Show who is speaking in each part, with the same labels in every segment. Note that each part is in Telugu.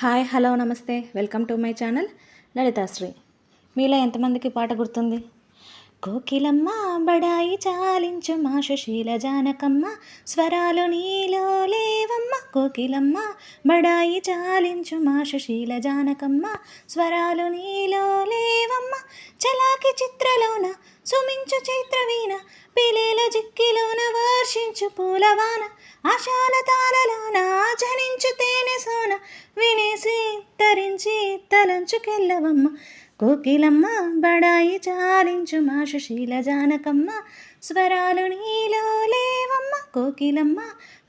Speaker 1: హాయ్ హలో నమస్తే. Welcome to my channel Lalithasri. మీలో ఎంతమందికి పాట గుర్తుంది? కోకిలమ్మ బడాయి చాలించు మా సుశీల జానకమ్మ స్వరాలు నీలో లేవమ్మ. కోకిలమ్మ బడాయి చాలించు మా సుశీల జానకమ్మ స్వరాలు నీలో లేవమ్మ. చలాకి చిత్రలోన సుమించు చైత్రవీణ పిలేల జిక్కిలోన వర్షించు పూలవాన. ఆశాల తాళలోన జనించు తేనె సోన వినేసి తరించి తలంచుకెళ్ళవమ్మ. కోకిలమ్మ బడాయి చాలించు మా సుశీల జానకమ్మ. స్వరాలు నీలో లేవమ్మ కోకిలమ్మ.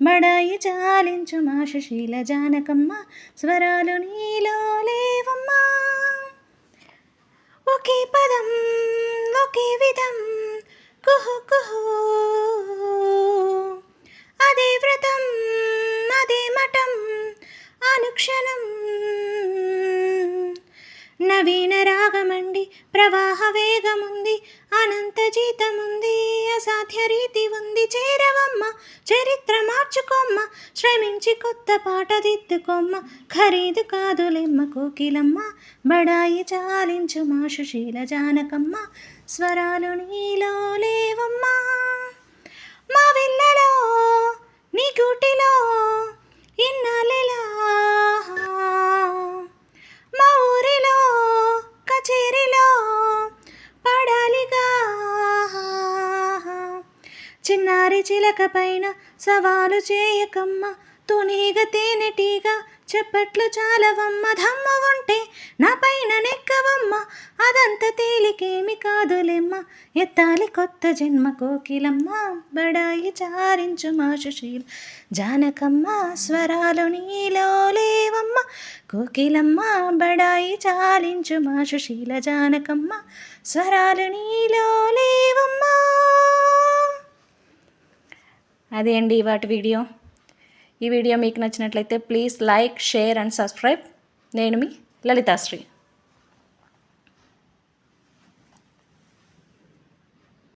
Speaker 1: బడాయి చాలించు మా సుశీల జానకమ్మ. స్వరాలు నీలో లేవమ్మా. నవీన రాగమండి ప్రవాహ వేగముంది అనంత జీతముంది అసాధ్య రీతి ఉంది చేరవమ్మ చరిత్ర మార్చుకోమ్మ శ్రమించి కొత్త పాట దిద్దుకోమ్మ ఖరీదు కాదులెమ్మ కోకిలమ్మ బడాయి చాలించు మా సుశీల జానకమ్మ స్వరాలు నీలో లేవమ్మా. మావి చిన్నారి చిలక పైన సవాలు చేయకమ్మ. తునీగ తేనెటీగా చెప్పట్లు చాలవమ్మ. ధమ్మ ఉంటే నా పైన నెక్కవమ్మ. అదంత తేలికేమి కాదులేమ్మ. ఎత్తాలి కొత్త జన్మ కోకిలమ్మ. బడాయి చారించు మా జానకమ్మ స్వరాలు నీలో లేవమ్మ. కోకిలమ్మ బడాయి చాలించు మాషుశీల జానకమ్మ. స్వరాలు నీలో లేవమ్మా. అదే అండి వాటి వీడియో. ఈ వీడియో మీకు నచ్చినట్లయితే please like share and subscribe. నేను మీ లలితాశ్రీ.